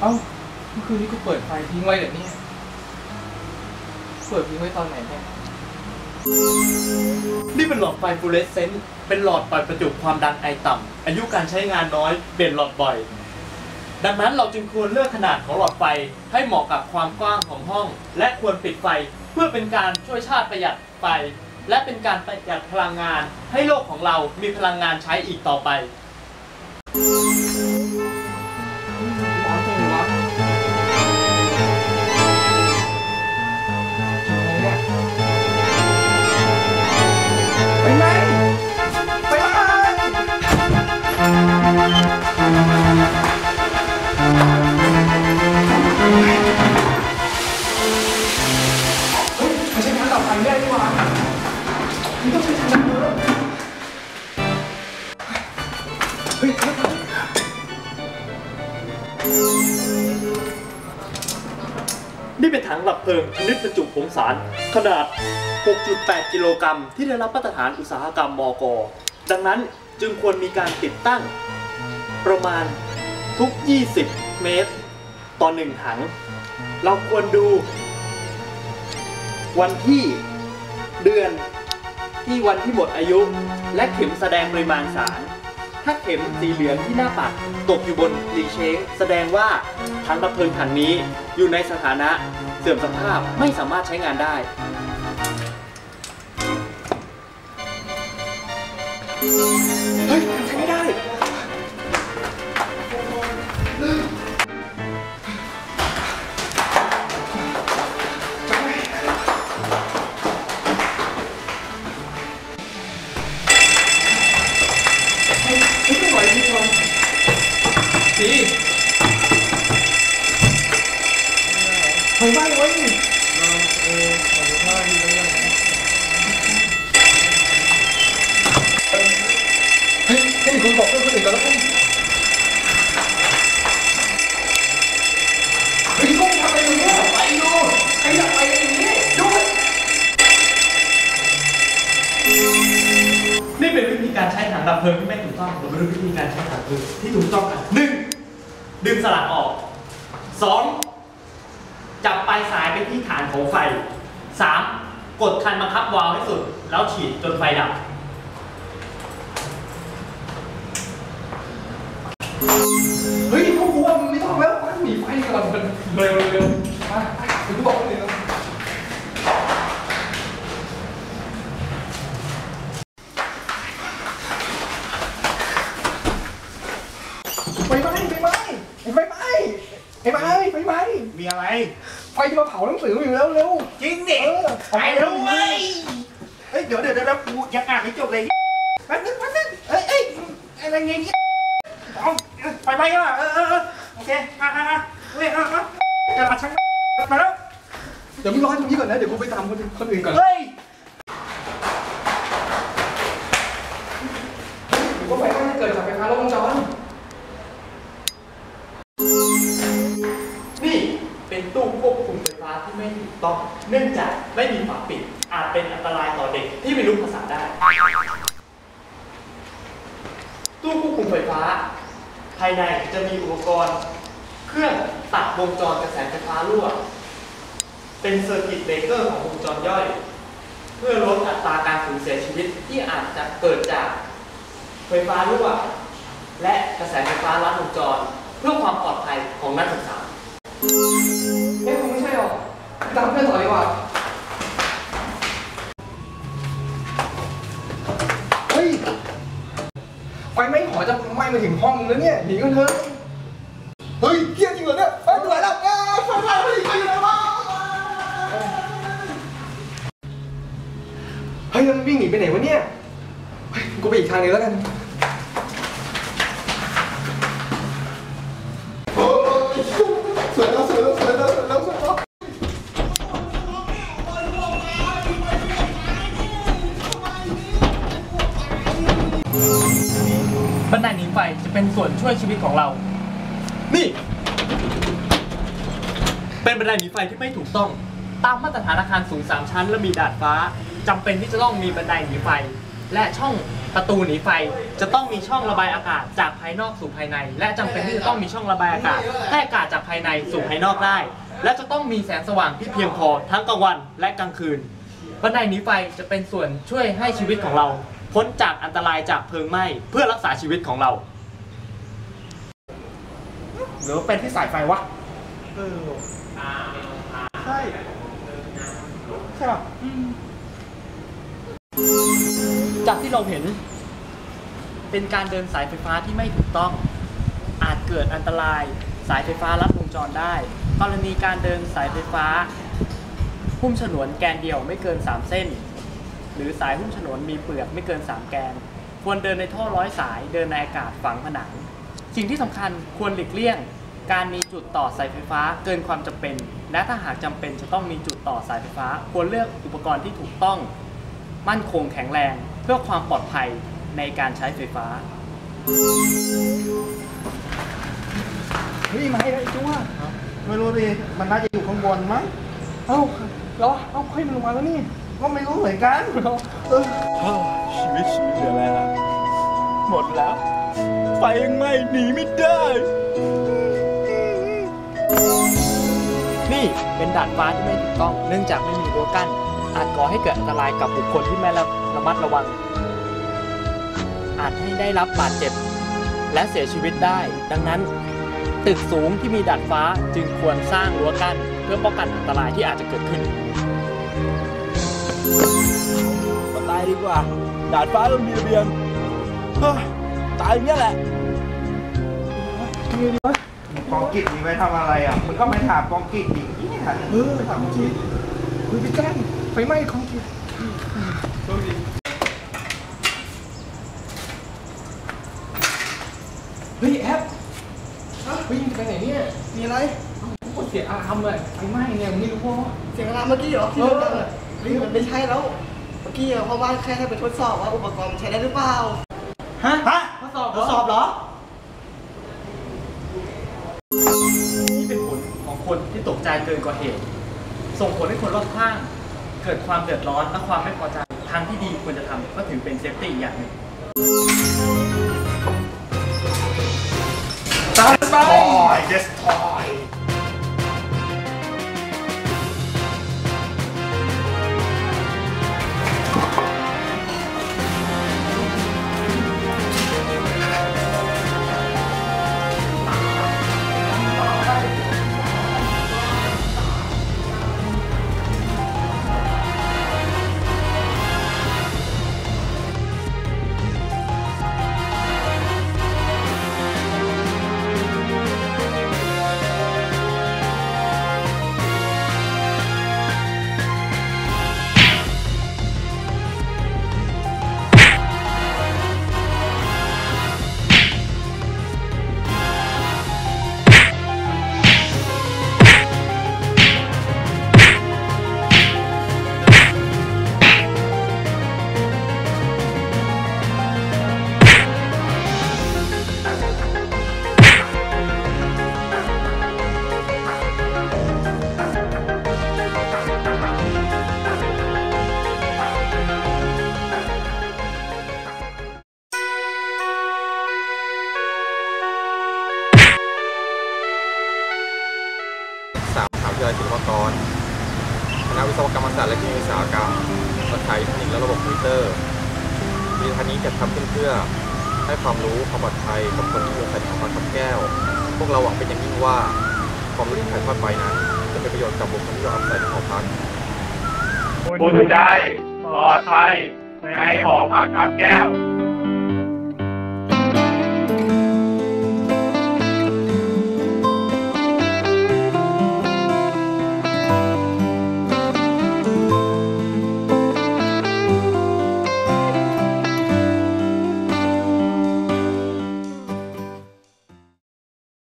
เอ้าเมื่อคืนนี้กูเปิดไฟทิ้งไว้เหรอ เนี่ยเปิดทิ้งไว้ตอนไหนเนี่ยนี่เป็นหลอดไฟฟลูอเรสเซนต์เป็นหลอดปล่อยประจุความดันไอต่ำอายุการใช้งานน้อยเปลี่ยนหลอดบ่อย ดังนั้นเราจึงควรเลือกขนาดของหลอดไฟให้เหมาะกับความกว้างของห้อง และควรปิดไฟเพื่อเป็นการช่วยชาติประหยัดไฟ และเป็นการประหยัดพลังงาน ให้โลกของเรามีพลังงานใช้อีกต่อไป นี่เป็นถังดับเพลิงชนิดบรรจุผงสาร ขนาด 6.8 กิโลกรัม ที่ได้รับมาตรฐานอุตสาหกรรมมก ดังนั้นจึงควรมีการติดตั้ง ประมาณทุก 20 เมตร ต่อหนึ่งถัง เราควรดู วันที่เดือน ที่วันที่หมดอายุ และเข็มแสดงปริมาณสาร ถ้าเข็มสีเหลืองที่หน้าปัดตกอยู่บนรีเชงแสดงว่าถังดับเพลิงถังนี้อยู่ในสถานะเสื่อมสภาพไม่สามารถใช้งานได้ เฮ้ย ไฟไหม้เว้ยเฮ้ยให้คุณบอกเพื่อนคนอื่นก่อนแล้วกันเฮ้ยกุ้งทำอะไรอยู่เนี่ยไปดูใครอยากไปอย่างนี้ดูนี่เป็นวิธีการใช้ถังดับเพลิงที่ไม่ถูกต้องเรามาดูวิธีการใช้ถังดับเพลิงที่ถูกต้องกันหนึ่งดึงสลักออกสองายสายไปที่ฐานของไฟสามกดคันบังคับวาล์วให้สุด แล้วฉีดจนไฟดับเฮ้ยพวกกูว่ามันไม่ต้องแล้วไปหนีไฟก่อนมันเร็วเร็วมาเดี๋ยวกูบอกคนอื่นแล้วไฟไหม้ไฟไหม้ไฟไหม้ไฟไหม้ไฟไหม้มีอะไร ไฟจะมาเผาหนังสืออยู่แล้วเร็วจริงดิเออไปแล้วเว้ยเฮ้ยเดี๋ยวเดี๋ยวเดี๋ยวกูยังอ่านไม่จบเลยแป๊บนึงแป๊บนึงเอ้ยเอ้ยอะไรเงี้ยเอาไปไปกันอะเออเออเออโอเคอะอะอะเว้ยอะอะจะมาช่างมาแล้วเดี๋ยวมึงรอให้ตรงนี้ก่อนนะเดี๋ยวกูไปตามคนอื่นคนอื่นก่อนเฮ้ย ต้องเนื่องจากไม่มีฝาปิด อาจเป็นอันตรายต่อเด็กที่ไม่รู้ภาษาได้ ตู้ควบคุมไฟฟ้า ภายในจะมีอุปกรณ์ เครื่องตัดวงจรกระแสไฟฟ้ารั่ว เป็นเซอร์กิตเบรกเกอร์ของวงจรย่อย เพื่อลดอัตราการสูญเสียชีวิตที่อาจจะเกิดจากไฟฟ้ารั่ว และกระแสไฟฟ้าลัดวงจร เพื่อความปลอดภัยของนักศึกษา ตามเพื่อนต่อดีกว่าเฮ้ยไฟไม้หอจะไหม้มาถึงห้องแล้วเนี่ยหนีกันเถอะเฮ้ยเที่ยจริงเหรอเนี่ยไปดูไหนแล้วเอ้ยไฟไหม้เฮ้ยไปอยู่ไหนวะเฮ้ยวมันวิ่งหนีไปไหนวะเนี่ยกูไปอีกทางนึงแล้วกัน เป็นส่วนช่วยชีวิตของเรา นี่ เป็นบันไดหนีไฟที่ไม่ถูกต้อง ตามมาตรฐานอาคารสูง 3 ชั้น และมีดาดฟ้าจำเป็นที่จะต้องมีบันไดหนีไฟ และช่องประตูหนีไฟ จะต้องมีช่องระบายอากาศจากภายนอกสู่ภายใน และจำเป็นที่จะต้องมีช่องระบายอากาศให้อากาศจากภายในสู่ภายนอกได้ และจะต้องมีแสงสว่างที่เพียงพอทั้งกลางวันและกลางคืน บันไดหนีไฟจะเป็นส่วนช่วยให้ชีวิตของเรา พ้นจากอันตรายจากเพลิงไหม้เพื่อรักษาชีวิตของเรา หรือเป็นที่สายไฟวะเออใช่ใช่ป่ะจากที่เราเห็น เป็นการเดินสายไฟฟ้าที่ไม่ถูกต้อง อาจเกิดอันตรายสายไฟฟ้าลัดวงจรได้ กรณีการเดินสายไฟฟ้า หุ้มฉนวนแกนเดียวไม่เกิน 3 เส้น หรือสายหุ้มฉนวนมีเปลือกไม่เกิน 3 แกน ควรเดินในท่อร้อยสายเดินในอากาศฝังผนัง สิ่งที่สำคัญควรหลีกเลี่ยง การมีจุดต่อสายไฟฟ้าเกินความจำเป็น และถ้าหากจำเป็นจะต้องมีจุดต่อสายไฟฟ้า ควรเลือกอุปกรณ์ที่ถูกต้อง มั่นคงแข็งแรง เพื่อความปลอดภัยในการใช้ไฟฟ้าเฮ้ยมาให้ได้จังวะไม่รู้ดิมันน่าจะอยู่ข้างบนมั้งเอ้าเหรอเอ้าค่อยมันลงมาแล้วนี่ก็ไม่รู้เหมือนกันเออชีวิตชีวิตเหลืออะไรล่ะหมดแล้วไฟยังไหม้หนีไม่ได้ นี่เป็นดานฟ้าที่ไม่ถูกต้อง เนื่องจากไม่มีรั้วกั้น อาจก่อให้เกิดอันตรายกับบุคคลที่ไม่ระมัดระวัง อาจให้ได้รับบาดเจ็บ และเสียชีวิตได้ ดังนั้น ตึกสูงที่มีดาดฟ้าจึงควรสร้างรั้วกั้น เพื่อป้องกันอันตรายที่อาจจะเกิดขึ้นมาตายดีกว่า ดาดฟ้าต้องมีระเบียงตายอย่างเงี้ยแหละ กองกิจมีไว้ทำอะไรอะมึงก็ไม่ถามกองกิจดิเนี่ยเออถามจริงคุยไปแจ้งไฟไหม้ของจริงเฮ้ยแอปเฮ้ยมึงจะไปไหนเนี่ย มีอะไรกูกดเสียงอาร์มเลยไฟไหม้เนี่ยมึงไม่รู้ว่าเสียงอะไรเมื่อกี้เหรอที่เออดังๆอะเฮ้ยมันไม่ใช่แล้ว เมื่อกี้อะเพราะว่าแค่ให้ไปทดสอบว่าอุปกรณ์มันใช้ได้หรือเปล่า ฮะฮะทดสอบทดสอบเหรอ นี่เป็นผลของคนที่ตกใจเกินกว่าเหตุ ส่งผลให้คนรอบข้าง เกิดความเดือดร้อนและความไม่พอใจทางที่ดีควรจะทำก็ถือเป็นเซฟตี้อย่างหนึ่งตายไปถอย คอมพิวเตอร์วิทยานี้จะทำขึ้นเพื่อให้ความรู้ความปลอดภัยกับคนที่อยู่อาศัยในหอพักทับแก้ว พวกเราหวังเป็นอย่างยิ่งว่าความรู้ที่ถ่ายทอดไปนั้นจะเป็นประโยชน์กับบุคคลที่อยู่อาศัยในหอพักอุ่นใจปลอดภัยในหอพักครับแก้ว